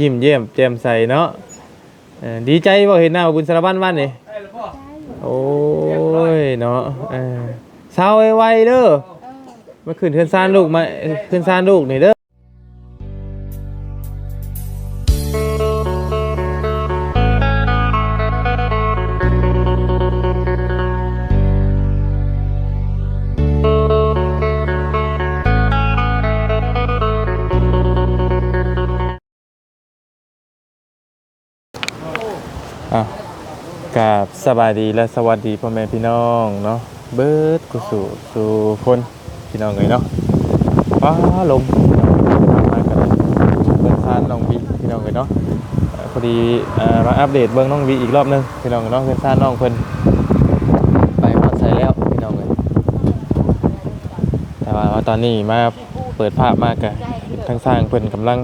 ยิ้มเยี่ยมแจ่มใสเนาะเออดีใจบ่เห็นหน้าบุญสารบันวันนี่โอ้ยเนาะเออเศร้าไวๆเด้อมาขึ้นเทือนซานลูกมาขึ้นซานลูกนี่เด้อ กราบสบายดีและสวัสดีพ่อแม่พี่น้องเนาะเบิดกุสู่สู่คนพี่น้องเลยเนาะว้าลมมากันเลยเบิ่งซานน้องบีพี่น้องเลยเนาะเอ่อพอดีเอ่อมาอัปเดตเบิ่งน้องบีอีกรอบหนึงพี่น้องเนาะเพิ่นซานน้องเพิ่นไปฮอดใส่แล้วพี่น้องเลยแต่ว่าว่าตอนนี้มาเปิดภาพมากะทางสร้างเพิ่นกำลัง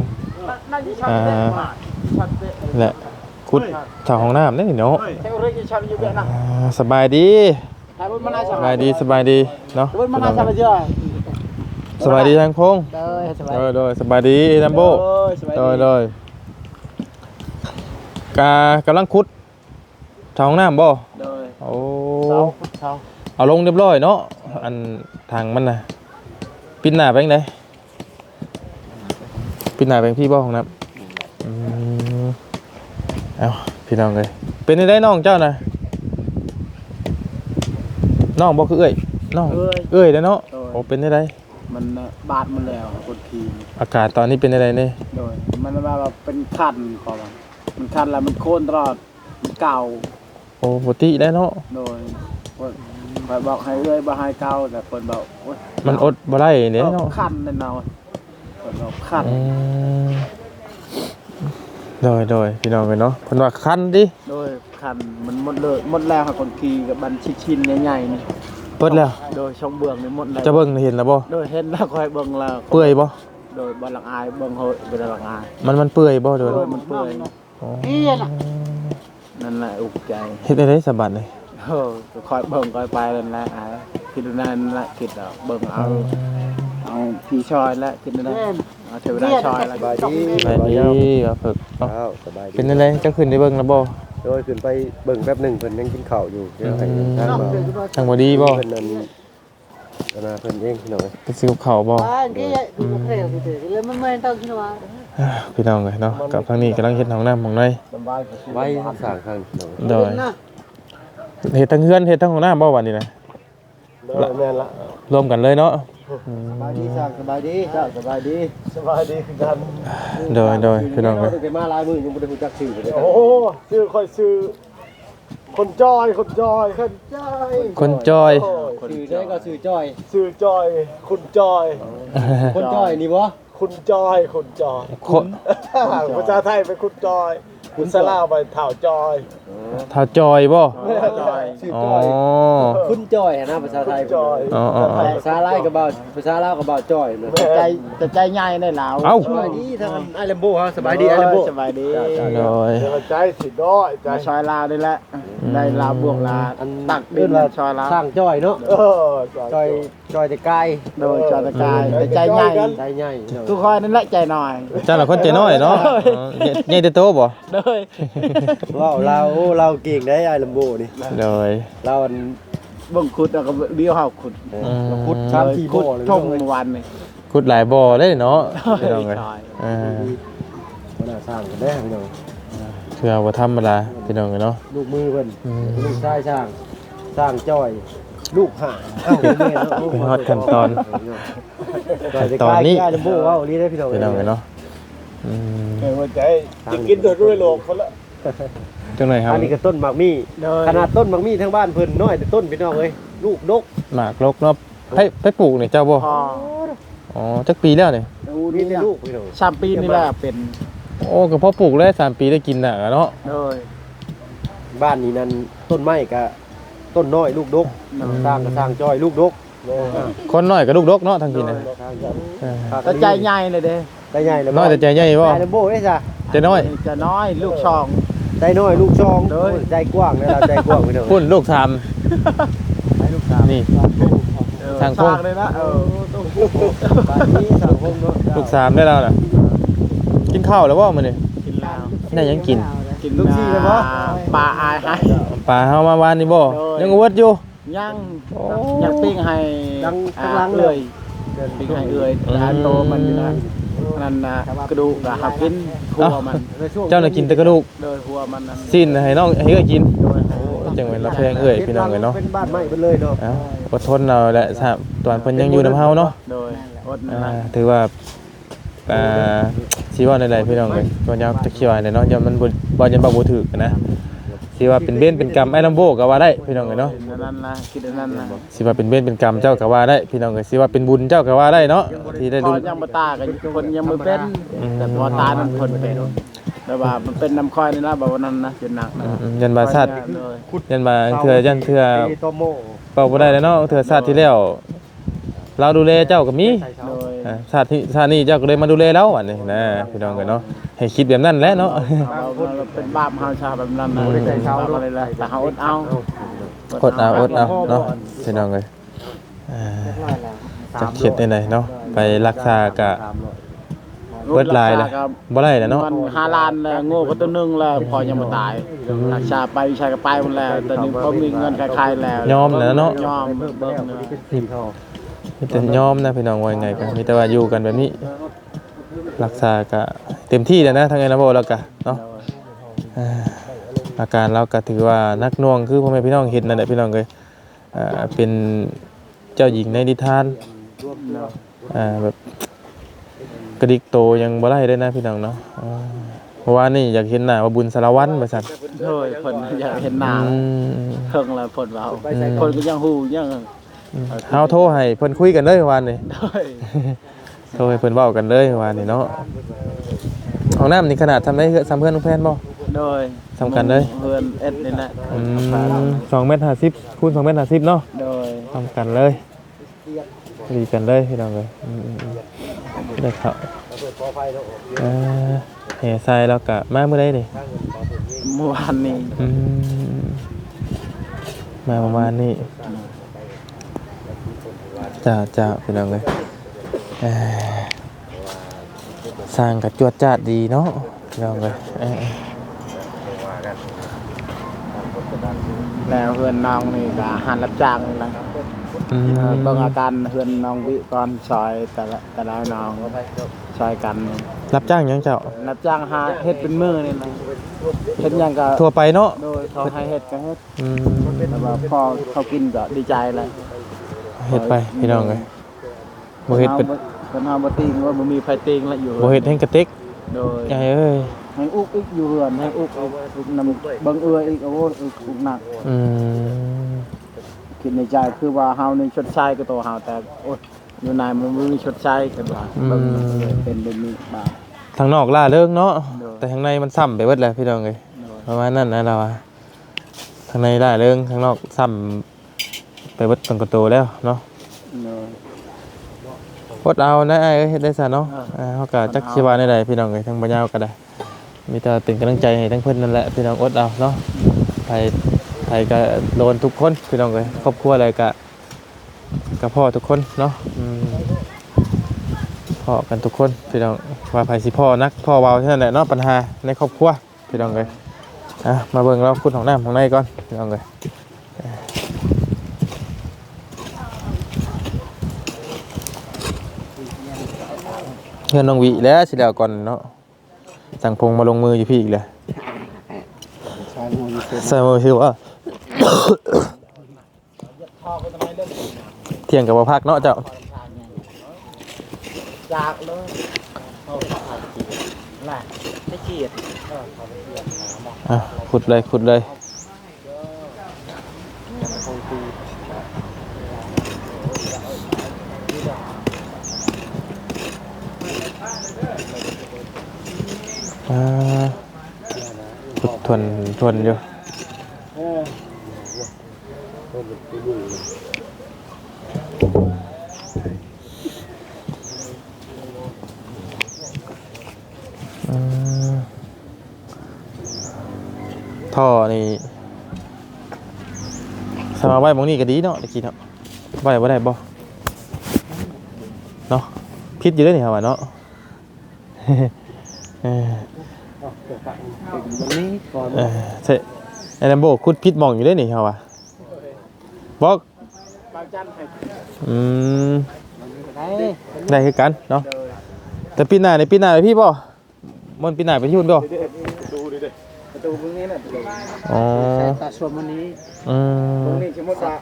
อ่าและ ขุดทางห้องน้ำนี่เนาะอ่าสบายดีสบายดีสบายดีเนาะพี่น้องเอ้ยสบายดีทางพงษ์โดยโดยสบายดีนัมโบโดยโดยกากำลังขุดทางห้องน้ำบ่โอ้เอาลงเรียบร้อยเนาะอันทางมันน่ะปิดหน้าไปจังไดปิดหน้าไปจังพี่บ่ของน้ำอืม เอาพี่น้องเลยเป็นได้ได้น้องเจ้าน่ะน้องบ่คือเอ้ยน้องเอ้ยเอ้ยเด้อเนาะเอ้ย โอ้เป็นได้ได้มันน่ะบาดมันแล้วคนทีมอากาศตอนนี้เป็นได้ได้นี่โดย มันมาแบบเป็นคันขอมันมันคันแล้วมันโค่นตลอดมันเก่าโอ้ปกติได้เนาะโดยคนไปบอกให้เอ้ยบ่ให้เก่าแต่คนบอกโอ๊ยมันอดบ่ได้เด้เนาเนาะคันนั่นเนาะคนบอกคันอืม โดยโดยพี่น้องกันเนาะเพิ่นว่าคันดิโดยคันมันหมดเลยหมดแล้วค่ะคนขี่กับบันชิชินใหญ่ๆนี่เปิดแล้ว โดยช่องเบื้องนี่หมดแล้วจะเบิ่งเห็นแล้วบ่โดยเห็นแล้วคอยเบิ่งแล้วเปื่อยบ่โดยบ่หลังอายเบิ่งเฮ้ยบ่ได้หลังอายมันมันเปื่อยบ่โดยโดยมันเปื่อยอ๋อนั่นแหละอุกใจเฮ็ดได้ได้สะบัดเลยเออคอยเบิ่งคอยไปนั่นแหละอ่าคิดดูนั่นแหละคิดเอาเบิ่งเอาเอาพี่ชอยและคิดดูนั่น เอาเทวดาชอยและสบายดีสบายดีว่าฝึกเนาะอ้าวสบายดีเป็นจังไดเจ้าขึ้นได้เบิ่งแล้วบ่โดยขึ้นไปเบิ่งแป๊บหนึงเพิ่นยังกินข้าวอยู่เดี๋ยวให้ทางเบาทางบ่ดีบ่เพิ่นนั่นก็น่าเพิ่นเองพี่น้องไปซื้อกับข้าวบ่ Ah, hindi ya, di ko kaya gitu. Ilan man man tawag ginawa. พี่น้องเลยเนาะกับทางนี้กำลังเฮ็ดห้องน้ำห้องในไว้สร้างข้างพี่น้องโดยเฮ็ดทั้งเฮือนเฮ็ดทั้งห้องน้ำบ่วันนี้นะโดยแม่นละรวมกันเลยเนาะอืม สบายดีสร้างสบายดีสร้างสบายดีสบายดีคือกันโดยโดยพี่น้องเลยเามาหลายมื้อยังบ่ได้รู้จักชื่อเลยโอ้ชื่อคอยชื่อคนจอยคนจอยคนจอยคนจอยชื่อได้ก็ชื่อจ้อยชื่อจอย คุณจอย คนจ้อยนี่บ่คุณจอยคุณจอยคนภาษาไทยเป็นคุณจอยคุณสลาวไปเถ่าจอยเท้าจอยบ่จอยชื่ออ๋อจ้อยคุณจ้อยนะภาษาไทยจอยอ๋ออ๋ออ๋อ ภาษาลาวก็บ่าวภาษาลาวก็บ่าวจ้อยนะใจแต่ใจใหญ่ในลาวเอ้า สบายดีทางไอเลมโบฮะสบายดีไอเลมโบสบายดีโดยใจสิด้อยใจชอยลาวนี่แหละได้ลาวบวกลาตักดินชอยลาวสร้างจ้อยเนาะเออจ้อยจ้อยแต่กายโดยจอยตะกายแต่ใจใหญ่ใจใหญ่เนาะทุกคนนั่นแหละใจหน่อย เจ้าละคนใจน้อยเนาะอ๋อใหญ่แต่โตบ่ โดยว้าวเราโอ้เราเก่งได้ไอเลมโบนี่โดย เราอันบังขุดแล้วก็เบี้ยวเฮาขุดอืมพุทธชามที่ขุดบ่เลยทงเมื่อวันนี่ขุดหลายบ่อเลยเนาะพี่น้องเลยใช่อ่ามันน่าสร้างกันได้พี่น้องเพื่อบ่ธรรมดาพี่น้องเลยเนาะ ลูกมือเพิ่นอืม ลูกชายสร้าง สร้างจ้อย ลูกห่าเอ้าแม่เนาะเป็นฮอดขั้นตอนจ้อยแต่ตอนกายนี้ไอเลมโบว้าวนี่ได้พี่น้องพี่น้องเลยเนาะอืม เออว่าใจจะกินตัวด้วยโลกคนละ จังไหนครับอันนี้ก็ต้นหมากมี่โดยขนาดต้นหมากมี่ทั้งบ้านเพิ่นน้อยแต่ต้นพี่น้องเอ้ยลูกดกหมากลกเนาะไปไปปลูกนี่เจ้าบ่พออ๋อจักปีแล้วนี่ดูมีนี่แต่ลูลูกกพี่น้องชามปีนี่แหละเป็นโอ้ก็พอปลูกได้สามปีได้กินน่ะเนาะโดยบ้านนี้นั้นต้นไม้ก็ต้นน้อยลูกดกสร้างก็สร้างจ้อยลูกดกคนน้อยก็ลูกดกเนาะทางกินน่ะสร้างจ้อยเออแต่ใจใหญ่เลยเด้ได้ใหญ่แล้วน้อยแต่ใจใหญ่บ่ไอเลมโบเอ้ยจ้ะใจน้อยจะน้อยลูกช่อง ใจน้อยลูกช่องเด้ย ใจกว้างนะเราใจกว้างพี่น้องพุ่นลูกสามนี่ เออทางพงเลยนะเออบ้านนี้สังคมเนาะลูกสามได้แล้วน่ะกินข้าวแล้วบ่มื้อนี้กินแล้วได้หยังกินกินปลาอายให้ปลาเฮามาวานนี่บ่โดยยังอวดอยู่ ย่างโอ้ ย่างปิ้งให้อ่าเอื่อยปิ้งให้เอื่อยอืมร้านโตมันอยู่นะ นั่นนะกระดูกอะหักกินหัวมันเจ้าน่ะกินแต่กระดูกโดยหัวมันนั้นสิ้นให้น้องให้เอ้ยกินโดยโอ้จังหวะเราแพงเอ้ยพี่น้องเอ้ยเนาะเป็นบ้านใหม่ไปเลยเนาะเอ้าอดทนเอาแหละทราบตอนเพิ่นยังอยู่นํเฮาเนาะโดยอดอ่านะถือว่าอ่าสิว่าใดๆพี่น้องเอ้ยบ่ยาวจะเขียวให้เนาะอย่ามันบ่บ่ยันบ่บ่ถูกนะ สิว่าเป็นเบ้นเป็นกรรมไอ้ลำโบก็ว่าได้พี่น้องเอ้ยเนาะนั่นนะคิดอันนั่นนะสิว่าเป็นเบ้นเป็นกรรมเจ้าก็ว่าได้พี่น้องเอ้ยสิว่าเป็นบุญเจ้าก็ว่าได้เนาะที่ได้พอดูยังมาตากันคนยังไม่เป็นอืม แต่พอตานั้นคนเป็นแต่ว่ามันเป็นน้ำค่อยนี่นะแบบว่านั้นนะจนหนักนะอืมยันมาชาติ เลยยันมาเถื่อยันเถื่อโตโมเป่าบ่ได้แล้วเนาะเถื่อชาติที่แล้ว เราดูแลเจ้าก็มีโดยอ่าชาติที่ชาตินี้เจ้าก็เลยมาดูแลเราอันนี้นะพี่น้องกันเนาะให้คิดแบบนั้นแหละเนาะ เราเราเป็นบาปเฮาชาแบบนั้นนะบาปอะไรเลยแต่เฮาอดเอาอดเอาอดเอาเนาะพี่น้องเลยอ่าจะเข็ดได้ไหนเนาะไปรักษากะเบิดลายเลยบ่ได้แล้วเนาะมันห้าล้านแล้วโง่ก็ตัวหนึงแล้วพอยังมาตายรักษาไปวิชัยก็ไปหมดแล้วตอนนี้เขามีเงินคล้ายๆแล้วยอมแล้วเนาะยอมเบิ่งนะสี่ท่อ มีแต่ยอมนะพี่น้องว่ายังไงกันมีแต่ว่าอยู่กันแบบนี้ รักษากะเต็มที่แล้วนะทางไงนะบ่แล้วกะเนาะอ่าอาการเราก็ถือว่านักหน่วงคือพ่อแม่พี่น้องเห็นนั่นแหละพี่น้องเลยอ่าเป็นเจ้าหญิงในนิทานอ่าแบบกระดิกโตยังบ่ได้เลยนะพี่น้องเนาะอ่าเพราะว่านี่อยากเห็นหน้าว่าบุญสารวัตรบริษัท โดยเพิ่นอยากเห็นหน้าอืม เพิ่งแล้วเพิ่นว่าเพิ่นก็ยังฮู้ยัง เฮาโทรให้เพิ่นคุยกันเลยวันนี้โดยโทรให้เพิ่นเว้ากันเลยวันนี้เนาะห้องน้ำนี่ขนาดทำได้เฮือซ้ำเพื่อนน้องแพนบ่โดยสำคัญเลยเพิ่นเอ็ดนี่แหละอืมสองเมตรห้าสิบคูณสองเมตรห้าสิบเนาะโดยทำกันเลยดีกันเลยพี่น้องเลยอืมอืมอืมได้ครับอ่าแห่ทรายแล้วก็มาเมื่อใดนี่เมื่อวานนี้อืมมาประมาณนี้ จ้าจ้าพี่น้องเลยเอ่อสร้างกับจวดจ้าดดีเนาะพี่น้องเลยเอ่อแล้วเพื่อนน้องนี่ก็หันรับจ้างนี่นะอืมเบิ่งอาการเพื่อนน้องวิก่อนซอยแต่ละแต่ละน้องซอยกันนี่รับจ้างหยังเจ้ารับจ้างหาเฮ็ดเป็นมือนี่นะเฮ็ดหยังก็ทั่วไปเนาะโดยเขาให้เฮ็ดก็เฮ็ดอืมแต่ว่าพอเขากินก็ดีใจเลย เฮ็ดไปพี่น้องเลยบ่เฮ็ดเป็นเพิ่นเฮาบ่ติงว่าบ่มีไผติงละอยู่บ่เฮ็ดให้กระติกโดยใหญ่เอ้ยให้อุกอีกอยู่เรือนให้อุกอีกอุกนำเบิ่งเอื้ออีกโอ้ยอุกอุกหนักอืมคิดในใจคือว่าเฮานี่ชดใช้กับตัวเฮาแต่โอ้ยอยู่ในมันบ่มีชดใช้กันว่าเบิ่งเป็นแบบนี้บาดทางนอกล่าเริงเนาะเนอะแต่ทางในมันซ้ำไปเบิดแล้วพี่น้องเลยประมาณนั้นนะเราอะทางในได้เรื่องทางนอกซ้ำ ไปเวัดตังกระโตแล้วเนาะเนอะวดเอานะไอ้ายเอ้ยเฮ็ดได้ซะเนาะเอออ่าเขาก็จักชีวาในใดพี่น้องเลยทั้งบ่ยาวก็ได้ มีแต่เป็นกำลังใจให้ทั้งเพิ่นนั่นแหละพี่น้องอดเอาเนาะไผไผก็โดนทุกคนพี่น้องเลยครอบครัวอะไรก็กับพ่อทุกคนเนาะอืมพ่อกันทุกคนพี่น้องว่าไผสิพ่อนักพ่อเว้าเท่านั้นแหละเนาะปัญหาในครอบครัวพี่น้องเลยอะมาเบิ่งเราคุณของน้ำของในก่อนลองเลย เพื่อนน้องวิแล้วสิแล้วก่อนเนาะสั่งพงมาลงมืออยู่พี่อีกเลยใช้มืออยู่เส่มือชื่อว่าเที่ยงกับว่าพักเนาะเจ้าจากเลยเอาขาดเกียรติน่ะให้เกียรติอะขุดเลยขุดเลย อ่าขุทนทนอยู่อืมท่อนี่สมาไว้หมองนี่ก็ดีเนาะตะกี้เนาะไว้บ่ได้บ่เนาะพิษอยู่ด้วยนี่ครับว่าเนาะ เออมันนี้ก่อนเออใช่ไอ้ลัมโบคุดพิษมองอยู่ได้นี่เฮาว่ะบอกบางจันทร์ให้อืมได้ได้คือกันเนาะแต่ปีหน้าในปีหน้าเลยพี่บ่มันปีหน้าไปที่หุ่นบ่ดูดิเด้ประตูตรงนี้น่ะประตูอ๋อใส่ตาชมวันนี้อืตรมงนี้สมมติว่า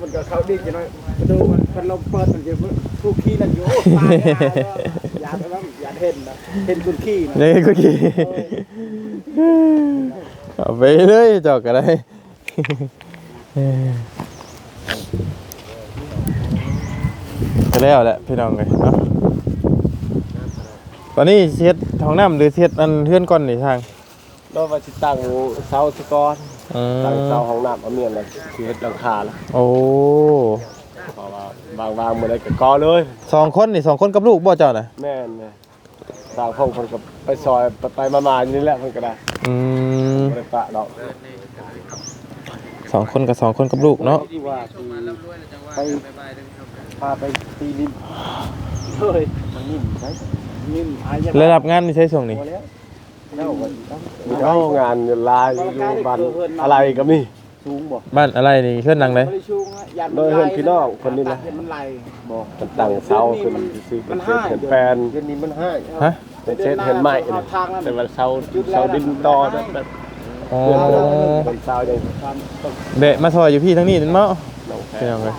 มันก็เข้าดีจะน้อยประตูมันพัดลมเปิดมันจะผู้ขี้นั่นอยู่โอ้ตาย แล้วอย่าไปว่าอย่าเห็นนะเห็นคุณขี้นะนี่กูกี่เอาไปเลยจอกก็ได้ก็แล้วแหละพี่น้องเลยเนาะตอนนี้เช็ดห้องน้ำหรือเช็ดอันเพื่อนก่อนนี่ทางเราว่าสิตั้งเสาสกอนอืตั้งเสามห้องน้ำเอาเมียนแล้วคือเฮ็ดหลังคาแล้วโอ้ เพราะว่าบางบางมื้อใดก็กอเลยสองคนนี่สองคนกับลูกบ่เจ้าน่ะแม่นแม่สร้างห้องเพิ่นก็ไปซอยไปไปมาๆอยู่นี่แหละเพิ่นก็ได้อืมบ่ได้ปะดอกสองคนกับสองคนกับลูกเนาะที่ว่าสิไปพาไปตีนิมเฮ้ยมันนิ่มใช่นิ่มอายยังระดับงานนี่ใช้ส่งนี่พอแล้วเน่าวันต้องเอางานลายอยู่บ้านอะไรก็มี สูงบ่บ้านอะไรนี่เพื่อนนังเลยไม่ได้ชูงอะยันโดยเพื่อนพี่น้องคนนี้นะ เห็นมันไหลบ่มันตั้งเสาขึ้นซื้อเป็นเศษเห็นแฟนเดี๋ยวนี้มันให้ฮะ เป็นเศษเห็นไม้นะแต่ว่าเสาเสาดินต่อนะแบบอ๋อเพื่อนเป็นเสาอย่างความตกเบะมาซอยอยู่พี่ทั้งนี้นั่นเนาะน้องแพพี่รน้องเลย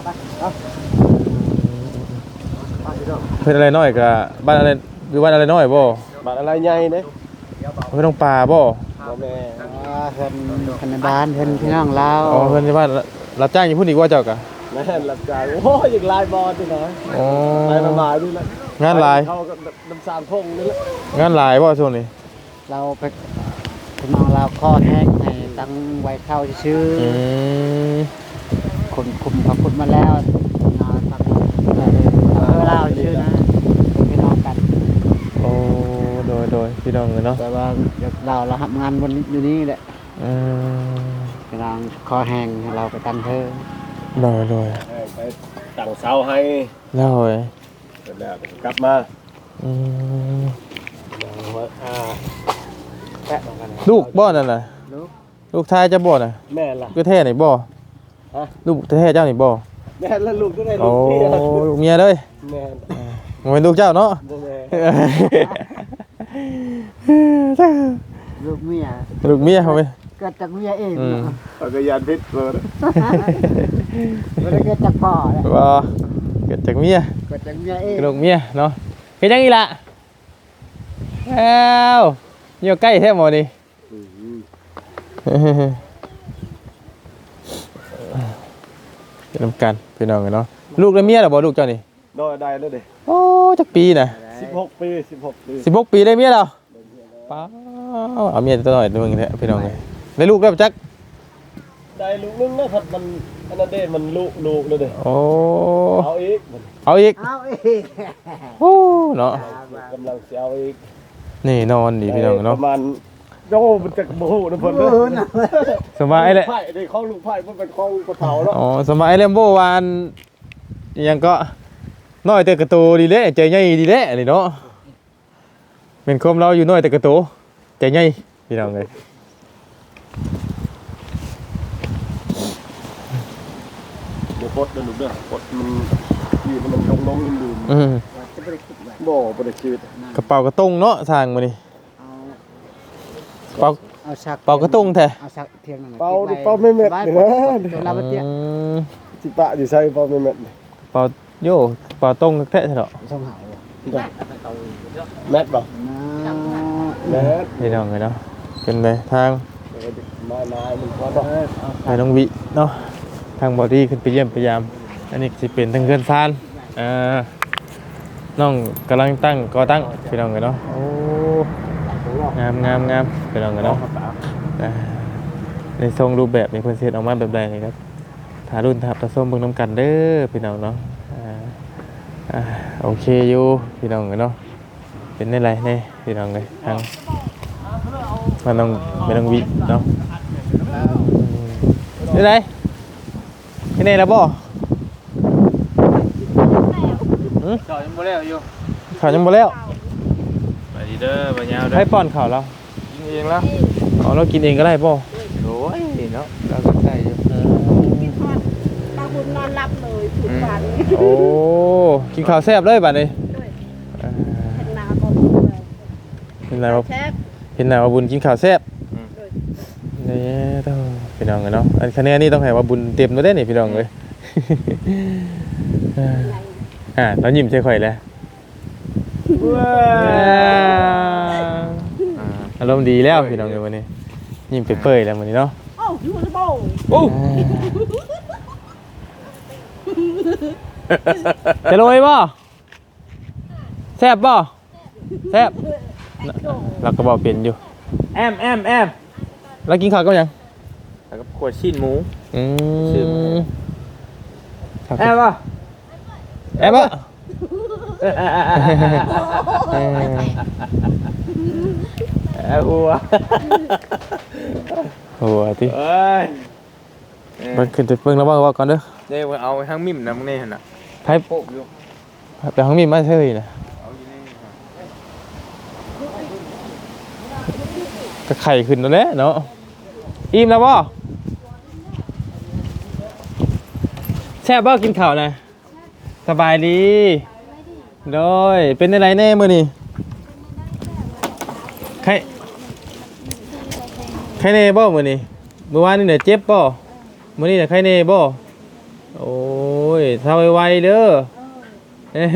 เพื่อนอะไรน้อยกับบ้านอะไรอยู่บ้านอะไรน้อยบ่บ้านอะไรใหญ่เด้เพื่อนต้องป่าบ่ บ่แม่อ่าเพิ่นคนในบ้านเพิ่นพี่น้องเราอ๋อเพื่อนที่บ้านรับจ้างอยู่พุ่นอีกว่าเจ้ากะแม่รับจ่ายโอ้ยอย่างลายบอลนี่นะอ๋อลายประมาณนี่แหละงานหลายเขาก็น้ำสามพงนี่แหละงานหลายบ่ช่วงนี้เราไปพี่น้องเราข้อแห้งให้ตั้งไว้เข้าชื่ออืมคนคุมเขาคุดมาแล้วนอนตั้งเออเราชื่อนะ พี่น้องเลยเนาะแต่ว่าเราเราทำงานบนอยู่นี่แหละอืมพี่น้องคอแห้งให้เราไปตั้งเธอโดยโดยไปตั้งเสาให้แล้วเว้ยเสร็จแล้วกลับมาอืมอ่าแปะลงกันลูกบ่นั่นน่ะลูกลูกชายจะบ่น่ะแม่ล่ะก็แท้นี่บ่ฮะลูกแท้ๆเจ้านี่บ่แม่และลูกก็ได้ลูโอ้กเตี้ยลูกเมียเลยแม่บ่เป็นลูกเจ้าเนาะบ่แม่ ลูกเมียลูกเมียเขาไปเกิดจากเมียเองอืมเอาก็ยันพิษเบิดไม่ได้เกิดจากพ่อเลยบ่เกิดจากเมียเกิดจากเมียเองลูกเมียเนาะเฮ็ดจังอีล่ะแล้วอยู่ใกล้แท้หมอนี่เป็นน้ำกันพี่น้องกันเนาะลูกและเมียเหรอบ่ลูกเจ้านี่โดยได้เลยเด้โอ้จักปีน่ะ16 ปี 16 ปีสิบหกปีได้เมียแล้ว ป้าเอาเมียตัวหน่อยนึงแท้พี่น้องเลยได้ลูกได้วจักได้ลูกนึงนะครับมันอันนั้นเด้มันลูกลูกเลยเด้โอ้เอาอีกมันเอาอีกเอาเองโอ้เนาะกำลังสิเอาอีกนี่นอนดีพี่น้องเนาะประมาณโอ้มันจะโมโหนะเพิ่นเออน่ะสมัยแหละไผ่ได้ของลูกไผ่มันเป็นของกระเถาเนาะอ๋อสมัยเลมโบวานอิหยังก็น้อยแต่กระโตดีเด้ใจใหญ่ดีเด้นี่เนาะ เป็นคมเราอยู่น้อยแต่กระโตใจใหญ่พี่น้องเลยเดี๋ยวปดเด้อลูกเด้อปดมันยืนมันลงลงลืมอืมจะไม่ได้คิดไว้ๆบ่บ่ได้ชีวิตกระเป๋ากระตุ้งเนาะทางมานี่เอาเป่าเอาชักเป่ากระตุ้งแท้เอาชักเทียงนั่นน่ะเป่าก็บดิไว้เป่าไม่เม็ดไว้นี่ปนะลดตัวเราไปเตี้ยอืมสิปะสิใส่เป่าไม่เม็ดเป่าโย่เป่าต้งแท้ๆเถอะช่องเหา แม็ดบ่นะแม็ดพี่น้องเลยเนาะเป็นเลยทางมานายมันพอดอกไปน้องวิเนาะทางบอดี้ขึ้นไปเยี่ยมพยายาม อันนี้สิเป็นทางเกินซานอ่าน้องกำลังตั้งก่อตั้งพี่น้องเลยเนาะโอ้งามงามงามพี่น้องเลยเนาะอ่าในทรงรูปแบบในเพิ่นเซตออกมาแบบใดนี่ครับถารุ่นทับตะส้มเบิ่งน้ำกันเด้อพี่น้องเนาะอ่าอ่า โอเคอยู่พี่น้องเลยเนาะเป็นได้ไรเนี่ยพี่น้องเลยทางมันต้องเป็นน้องวิเนาะนี่ไหนที่นี่แล้วบ่จอยังบ่แล้วอยู่ข่าวยังบ่แล้วไปดีเด้อบ่ยาวเด้อให้ป้อนข่าวแล้วยิงเองแล้วอ๋อเรากินเองก็ได้ป่ะโอ้ยเนาะเราก็ใส่อยู่ กินทอดปลาบุญนอน รับเลยถูกฝันโอ้กินข้าวแซ่บเลยบัดนี้ด้วยอ่าเห็นหนาก็บุญเลยเห็นไหมว่าแซ่บเห็นไหมว่าบุญกินข้าวแซ่บนี่ต้องพี่น้องกันเนาะอันคะแนนนี่ต้องให้ว่าบุญเต็มแล้วได้นี่พี่น้องเลยอ่าอ่าตอนยิ้มใช่ข่อยแล้วอารมณ์ดีแล้วพี่น้องเอ้ยวันนี้ยิ้มเปื่อยๆแล้ววันนี้เนาะโอ้ยูนิโบโอ้ จะโรยบ่แซ่บบ่แซ่บเราก็บอกเป็นอยู่ แอมแอมแอมแล้วกินข้าวก็ยังแล้วก็ขวดชิ้นหมู อืชื่อมันมแอมป่ะแอบบ่เออแอมอัวโอ้โหที่เอ้ยมันขึ้นไปเพิ่งระวังว่าก่อนเด้อ เดี๋ยวเอาทั้งมิ่มนะมึงนี่หั่นน่ะให้โปกอยู่ไปห้องมีมาเฉยนะเอาอยู่นี่ก็ไข่ขึ้นแล้วแหละเนาะอิ่มแล้วบ่แซ่บบ่กินข้าวนะสบายดีโดยเป็นอะไรแน่มื้อนี้ใครใครแน่บ่มื้อนี้เมื่อวานนี่เนี่ยเจ็บบ่มื้อนี้น่ะใครแน่บ่ โอ้ยเศร้าไวๆเด้อเอ้ย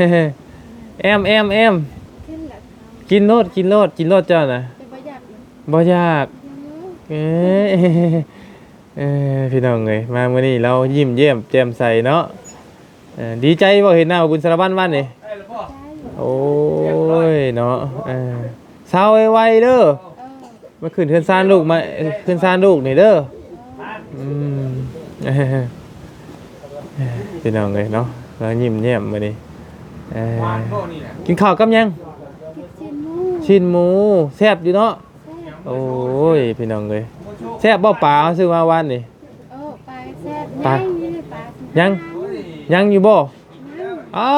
แอมแอมแอมขึ้นแบบกินโลดกินโลดกินโลดเจ้าน่ะจะประหยัดบ่ยากเอ้ยเอ้ยพี่น้องเอ้ยมามื้อนี้เรายิ้มเยี่ยมแจ่มใสเนาะเออดีใจบ่เห็นหน้าบุญสารบันวันนี่โอ้ยเนาะเออเศร้าไวๆเด้อมาขึ้นเทือนซานลูกมาเอ้ยขึ้นซานลูกนี่เด้ออืมเอ้ยเอ้ย พี่น้องเอ้ยเนาะเรายิ้มแย้มมื้อนี้เอ้ยหวานพวกนี้แหละกินข้าวกับหยังกินหมูชิ้นหมูแซ่บอยู่เนาะโอ้ยพี่น้องเลยแซ่บบ่ปลาเอาซื้อมาวันนี่เออปลาแซ่บปลานี่นี่ปลายังยังอยู่บ่เอ้า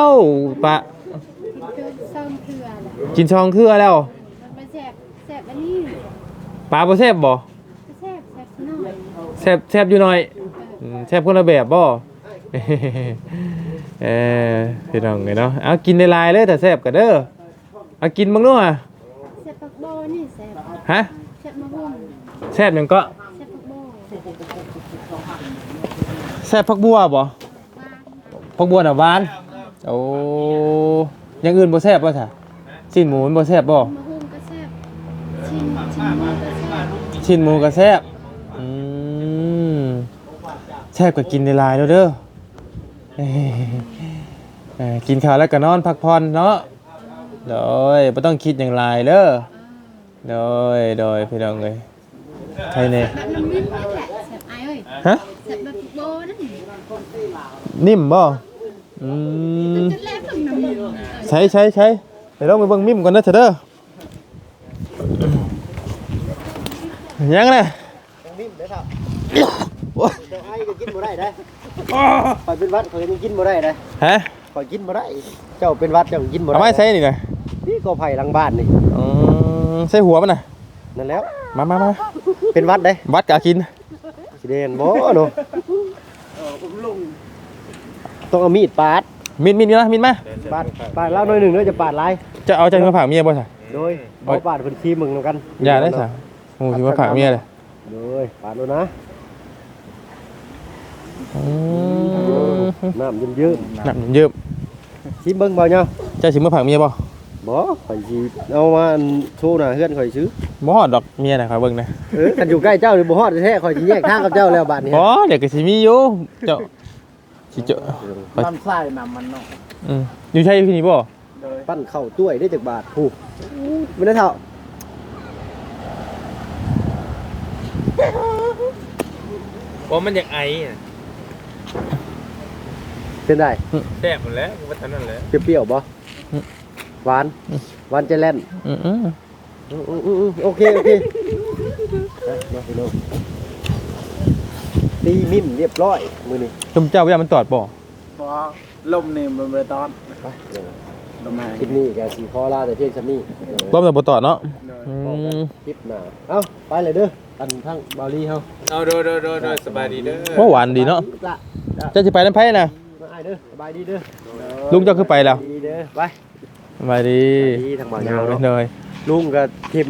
ปลากินเกินซ้ำเถื่อแหละกินช่องเครือแล้วมันมาแซ่บแซ่บอันนี้ปลาบ่แซ่บบ่แซ่บแซ่บหน่อยแซ่บแซ่บอยู่หน่อยอืมแซ่บคนละแบบบ่ เออพี่น้องเลยเนาะเอากินในลายๆเลยแต่แซ่บก็เด้อเอากินบ้างเนาะแซ่บปักโบนี่แซ่บฮะแซ่บมะฮุ่มแซ่บหยังก็แซ่บปักโบแซ่บผักบัวบ่ปลาผักบัวน่ะหวานโอ้อยังอื่นบ่แซ่บบ่ซะชิ้นหมูมันบ่แซ่บบ่มะฮุ่มก็แซ่บชิ้นชิ้นหมูก็แซ่บชิ้นหมูก็แซ่บอืมแซ่บก็กินในลายแล้วเด้อ เอ้ยเอ้ยกินข้าวแล้วก็นอนพักผ่อนเนาะโดยบ่ต้องคิดอย่างไรเด้อโดยโดยพี่น้องเอ้ยใครเนี่ยแบบน้ำมิ้นนี่แหละแซ่บไอ้เอ้ยฮะแซ่บแบบปักโบนั่นนิ่มบ่อืมจุดแรกของน้ำมิ้นใช้ใช้ใช้เดี๋ยวเราไปเบิ่งมิมก่อนนะเถอะเด้อยังน่ะนิ่มเด้อครับ โอ้ย เดี๋ยวไอ้ก็กินบ่ได้ได้ ข่อยเป็นหวัดข่อยยังกินบ่ได้ได้ฮะข่อยกินบ่ได้ เจ้าเป็นหวัดเจ้ากินบ่ได้เอาไม้ใช้นี่น่ะนี่ก็ไผ่หลังบ้านนี่อืมใส่หัวมันน่ะนั่นแล้ว มามามาเป็นหวัดได้วัดกะกินสิเดนบ่เนาะต้องเอามีดปาดมินมินอยู่นะมินมาปาดปาดแล้วหน่อยหนึงเด้อจะปาดหลายจะเอาใจมาฝากเมียบ่ซะโดยบ่ปาดเพิ่นขี้มึงนำกันอย่าได้ซะโอ้สิมาฝากเมียเลยโดยปาดแล้วนะ อืมน้ำเยิ้มหนักเยอะๆชิมเบิ่งบ่เนาะเจะสิมาฝากเมียบ่บ่ข่อยสิเอามาอันโชว์หน้าเฮือนข่อยซื้อบ่ฮอดดอกเมียน่ะครับเบิ่งนะเออกันอยู่ใกล้เจ้าหรือบ่ฮอดแท้ๆข่อยสิแยกทางกับเจ้าแล้วบัดนี้บ่เดี๋ยวก็สิมีอยู่เจ้าสิเจอน้ำใส่น้ำมันเนาะอืมอยู่ใช่ที่นี่บ่โดยปั้นเข้าต้วยได้จักบาทผู้บ่ได้เท่าว่ามันอยากไอ เป็นได้แซ่บหมดแล้วว่าเท่านั้นแหละเปรี้ยวๆบ่หวานหวานจะแล่นอืมอืมอืออืออือโอเคโอเคไปมาพี่น้องตีมิ่มเรียบร้อยมื้อนี้จุมเจ้าพยามันตอดบ่พอลมนี่มันไปตอนไปเดี๋ยวโดประมาณคลิปนี้ก็สิขอลาแต่เพียงซำนี้ต้มแต่บ่ต่อเนาะอืมคลิปหน้าเอ้าไปเลยเด้ออันทั้งบาลีเฮาเอาโดโดโดโดสบายดีเด้อว่าหวานดีเนาะละเจะสิไปน้ำไผน่ะมาอ้ายเด้อสบายดีเด้อลุงเจ้าคือไปแล้วดีเด้อไปสบายดีสบายดีทางบ่าวยาวเนาะเลยลุงก็ทิม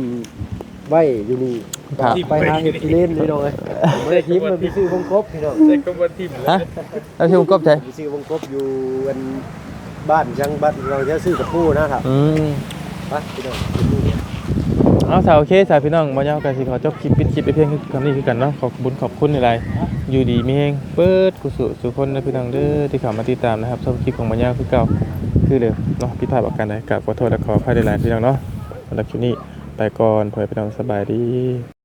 ไว้อยู่นี่ครับไปทางที่เล่นนี่น้องเอ้ยบ่ได้ทิมมันไปซื้อวงกบพี่น้องฮะแล้วชื่อผมกบใจไปซื้อวงกบอยู่อันบ้านจังบ้านเราจะซื้อกับผู้นะครับอืมไปพี่น้อง เอาสาวโอเคสาวพี่น้องบ่ยาวกันสิขอจบคลิปปิดคลิปไปเพียงคำนี้คือกันเนาะขอบคุญขอบคุณอะไรอยู่ดีมีเฮงเปิดกุศลสุคนนะพี่น้องเด้อที่เข้ามาติดตามนะครับชมคลิปของบ่ยาวคือเก่าคือเดิมเนาะพิพลาพประการใดกับขอโทษและขออภัยหลายๆพี่น้องเนาะสำหรับคลิปนี้ไปก่อนเพื่อให้พี่น้องสบายดี